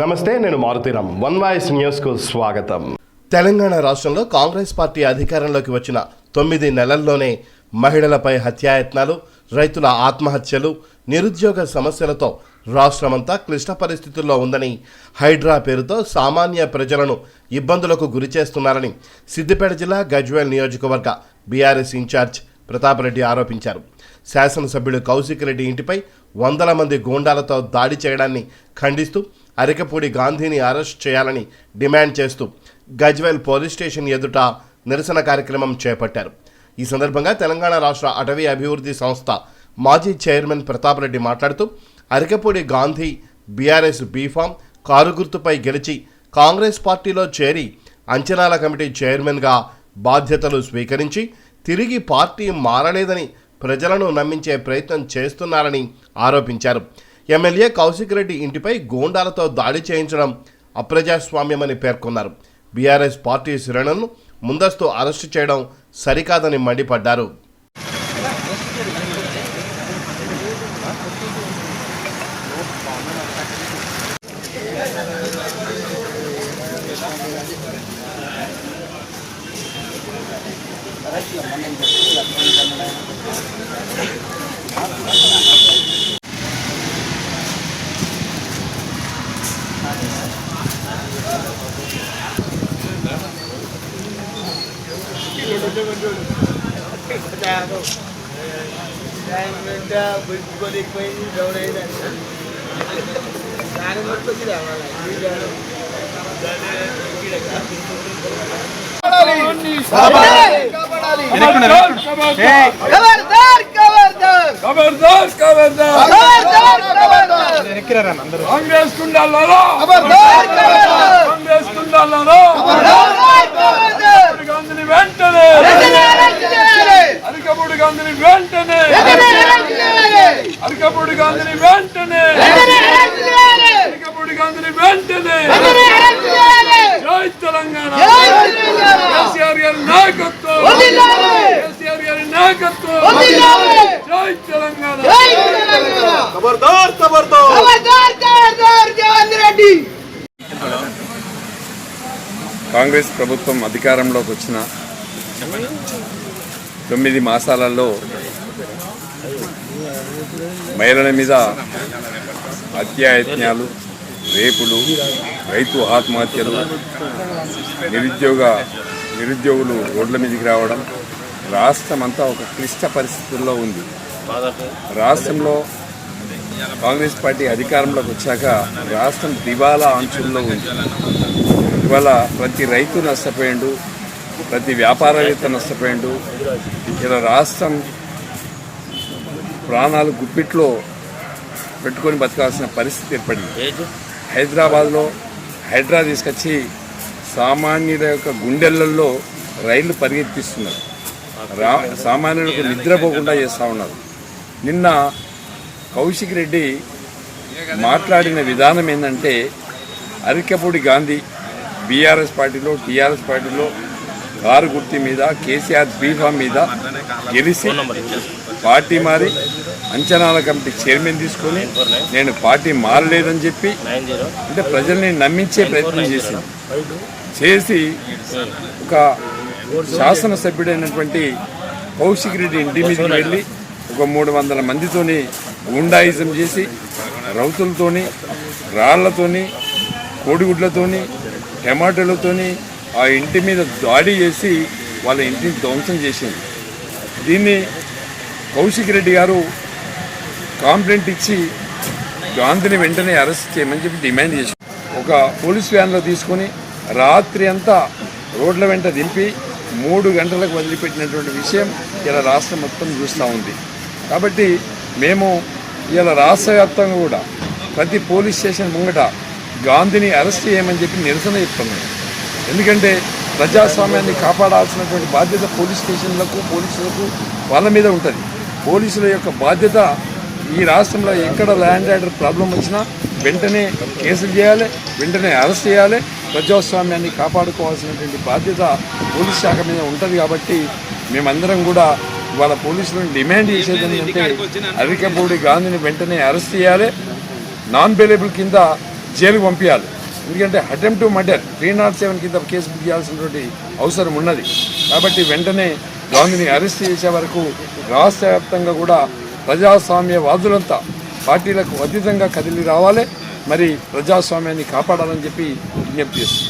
నమస్తే నేను Maruthi Ram one voice న్యూస్కు స్వాగతం. తెలంగాణ రాష్ట్రంలో కాంగ్రెస్ పార్టీ అధికారంలోకి వచ్చిన తొమ్మిది నెలల్లోనే మహిళలపై హత్యాయత్నాలు రైతుల ఆత్మహత్యలు నిరుద్యోగ సమస్యలతో రాష్ట్రమంతా క్లిష్ట పరిస్థితుల్లో ఉందని హైడ్రా పేరుతో సామాన్య ప్రజలను ఇబ్బందులకు గురిచేస్తున్నారని సిద్దిపేట జిల్లా గజ్వేల్ నియోజకవర్గ బీఆర్ఎస్ ఇన్ఛార్జ్ ప్రతాపరెడ్డి ఆరోపించారు. శాసనసభ్యుడు కౌశిక్ రెడ్డి ఇంటిపై వందల మంది గూండాలతో దాడి చేయడాన్ని ఖండిస్తూ అరికపూడి గాంధీని అరెస్ట్ చేయాలని డిమాండ్ చేస్తూ గజ్వేల్ పోలీస్ స్టేషన్ ఎదుట నిరసన కార్యక్రమం చేపట్టారు. ఈ సందర్భంగా తెలంగాణ రాష్ట్ర అటవీ అభివృద్ధి సంస్థ మాజీ చైర్మన్ ప్రతాప్ రెడ్డి మాట్లాడుతూ Arikapudi Gandhi BRS B form car గుర్తుపై గెలిచి కాంగ్రెస్ పార్టీలో చేరి అంచనాల కమిటీ చైర్మన్గా బాధ్యతలు స్వీకరించి తిరిగి పార్టీ మారలేదని ప్రజలను నమ్మించే ప్రయత్నం చేస్తున్నారని ఆరోపించారు. ఎమ్మెల్యే కౌశిక్ రెడ్డి ఇంటిపై గోండాలతో దాడి చేయించడం అప్రజాస్వామ్యమని పేర్కొన్నారు. బీఆర్ఎస్ పార్టీ శ్రేణులను ముందస్తు అరెస్టు చేయడం సరికాదని మండిపడ్డారు. ఖబర్దార్ ఖబర్దార్ ఖబర్దార్ ఖబర్దార్ ఖబర్దార్ ఖబర్దార్ కాంగ్రెస్ కుండాలలో ఖబర్దార్ ఖబర్దార్ కాంగ్రెస్ కుండాలలో ఖబర్దార్ ఖబర్దార్ గాంధీని వెంటనే వెంటనే అరెస్ట్ చేయాలి అరికపూడి గాంధీని వెంటనే! అరికపూడి గాంధీని వెంటనే! అరికపూడి గాంధీని వెంటనే! జై తెలంగాణ! జై తెలంగాణ! కేసీఆర్ గారి నాయకత్వం! కేసీఆర్ గారి నాయకత్వం! జై తెలంగాణ! జై తెలంగాణ! ఖబర్దార్ ఖబర్దార్ ఖబర్దార్ ఖబర్దార్ జగన్ రెడ్డి! కాంగ్రెస్ ప్రభుత్వం అధికారంలోకి వచ్చిన తొమ్మిది మాసాలలో మహిళల మీద హత్యాయత్నాలు రేపులు రైతు ఆత్మహత్యలు నిరుద్యోగ నిరుద్యోగులు రోడ్ల మీదకి రావడం రాష్ట్రం అంతా ఒక క్లిష్ట పరిస్థితుల్లో ఉంది. రాష్ట్రంలో కాంగ్రెస్ పార్టీ అధికారంలోకి వచ్చాక రాష్ట్రం దివాలా అంచుల్లో ఉంది. ఇవాళ ప్రతి రైతు నష్టపోయిండు ప్రతి వ్యాపారవేత్త నష్టపోయిండు. ఇలా రాష్ట్రం ప్రాణాలు గుప్పిట్లో పెట్టుకొని బతకాల్సిన పరిస్థితి ఏర్పడింది. హైదరాబాద్లో హైడ్రా తీసుకొచ్చి సామాన్యుల యొక్క గుండెలలో రైళ్ళు పరిగెత్తిస్తున్నారు. రా సామాన్యులకు నిద్రపోకుండా చేస్తూ ఉన్నారు. నిన్న కౌశిక్ రెడ్డి మాట్లాడిన విధానం ఏంటంటే అరికపూడి గాంధీ బీఆర్ఎస్ పార్టీలో టీఆర్ఎస్ పార్టీలో కారు గుర్తి మీద కేసీఆర్ బీఫామ్ మీద గెలిచి పార్టీ మారి అంచనాల కమిటీ చైర్మన్ తీసుకొని నేను పార్టీ మారలేదని చెప్పి అంటే ప్రజల్ని నమ్మించే ప్రయత్నం చేసింది. చేసి ఒక శాసనసభ్యుడైనటువంటి కౌశిక్ రెడ్డి ఇంటి మీదకి వెళ్ళి ఒక మూడు వందల మందితోని గుండాయిజం చేసి రౌతులతోని రాళ్ళతోని కోడిగుడ్లతోని టమాటోలతోని ఆ ఇంటి మీద దాడి చేసి వాళ్ళ ఇంటిని ధ్వంసం చేసింది. దీన్ని కౌశిక్ రెడ్డి గారు కాంప్లైంట్ ఇచ్చి గాంధీని వెంటనే అరెస్ట్ చేయమని చెప్పి డిమాండ్ చేశారు ఒక పోలీస్ వ్యాన్లో తీసుకొని రాత్రి అంతా రోడ్ల వెంట దింపి మూడు గంటలకు వదిలిపెట్టినటువంటి విషయం ఇలా రాష్ట్రం మొత్తం చూస్తూ ఉంది. కాబట్టి మేము ఇలా రాష్ట్ర వ్యాప్తంగా కూడా ప్రతి పోలీస్ స్టేషన్ ముంగట గాంధీని అరెస్ట్ చేయమని చెప్పి నిరసన చెప్తున్నాం. ఎందుకంటే ప్రజాస్వామ్యాన్ని కాపాడాల్సినటువంటి బాధ్యత పోలీస్ స్టేషన్లకు పోలీసులకు వాళ్ళ మీద ఉంటుంది. పోలీసుల యొక్క బాధ్యత ఈ రాష్ట్రంలో ఎక్కడ ల్యాండ్ ఆర్డర్ ప్రాబ్లం వచ్చినా వెంటనే కేసులు చేయాలి వెంటనే అరెస్ట్ చేయాలి. ప్రజాస్వామ్యాన్ని కాపాడుకోవాల్సినటువంటి బాధ్యత పోలీస్ శాఖ మీద ఉంటుంది కాబట్టి మేమందరం కూడా ఇవాళ పోలీసులను డిమాండ్ చేసేది ఏంటంటే అరికపూడి గాంధీని వెంటనే అరెస్ట్ చేయాలి. నాన్ బెయిలబుల్ కింద జైలుకు పంపించాలి ఎందుకంటే attempt murder three not seven కింద కేసు బుక్ చేయాల్సినటువంటి అవసరం ఉన్నది. కాబట్టి వెంటనే గాంధీని అరెస్ట్ చేసే వరకు రాష్ట్ర వ్యాప్తంగా కూడా ప్రజాస్వామ్యవాదులంతా పార్టీలకు అతీతంగా కదిలి రావాలి. మరి ప్రజాస్వామ్యాన్ని కాపాడాలని చెప్పి విజ్ఞప్తి చేస్తుంది